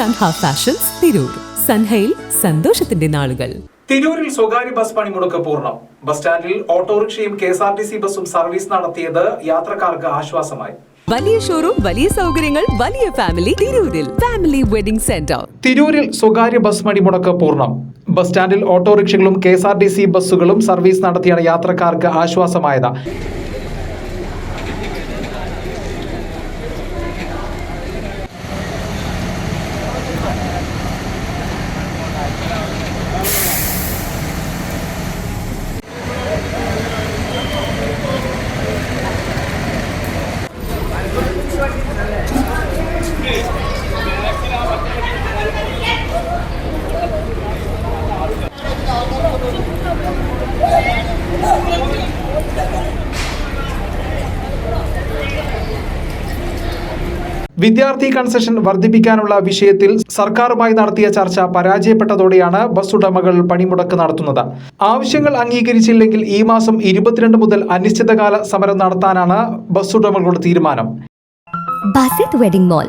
Sanha fashions Tirur. സൻഹയിൽ സന്തോഷത്തിന്റെ നാളുകൾ. തിരൂരിൽ സ്വകാര്യ ബസ് പണിമുടക്ക് പൂർണം. ബസ് സ്റ്റാൻഡിൽ ഓട്ടോറിക്ഷയും K S R T C ബസും സർവീസ് നടത്തിയത് യാത്രക്കാർക്ക് ആശ്വാസമായി. വലിയ ഷോറൂം വലിയ സൗകര്യങ്ങൾ വലിയ ഫാമിലി തിരൂരിൽ. ഫാമിലി വെഡിംഗ് സെന്റർ തിരൂരിൽ സ്വകാര്യ ബസ് പണിമുടക്ക് പൂർണം. ബസ് സ്റ്റാൻഡിൽ ഓട്ടോറിക്ഷകളും K S R T C ബസ്സുകളും സർവീസ് നടത്തിയാണ് യാത്രക്കാർക്ക് ആശ്വാസമായത്. വിദ്യാർത്ഥി കൺസെഷൻ വർദ്ധിപ്പിക്കാനുള്ള വിഷയത്തിൽ സർക്കാരുമായി നടത്തിയ ചർച്ച പരാജയപ്പെട്ടതോടെയാണ് ബസ് ഉടമകൾ പണിമുടക്ക് നടത്തുന്നത്. ആവശ്യങ്ങൾ അംഗീകരിച്ചില്ലെങ്കിൽ ഈ മാസം ഇരുപത്തിരണ്ട് മുതൽ അനിശ്ചിതകാല സമരം നടത്താനാണ് ബസ് ഉടമകളുടെ തീരുമാനം. Wedding mall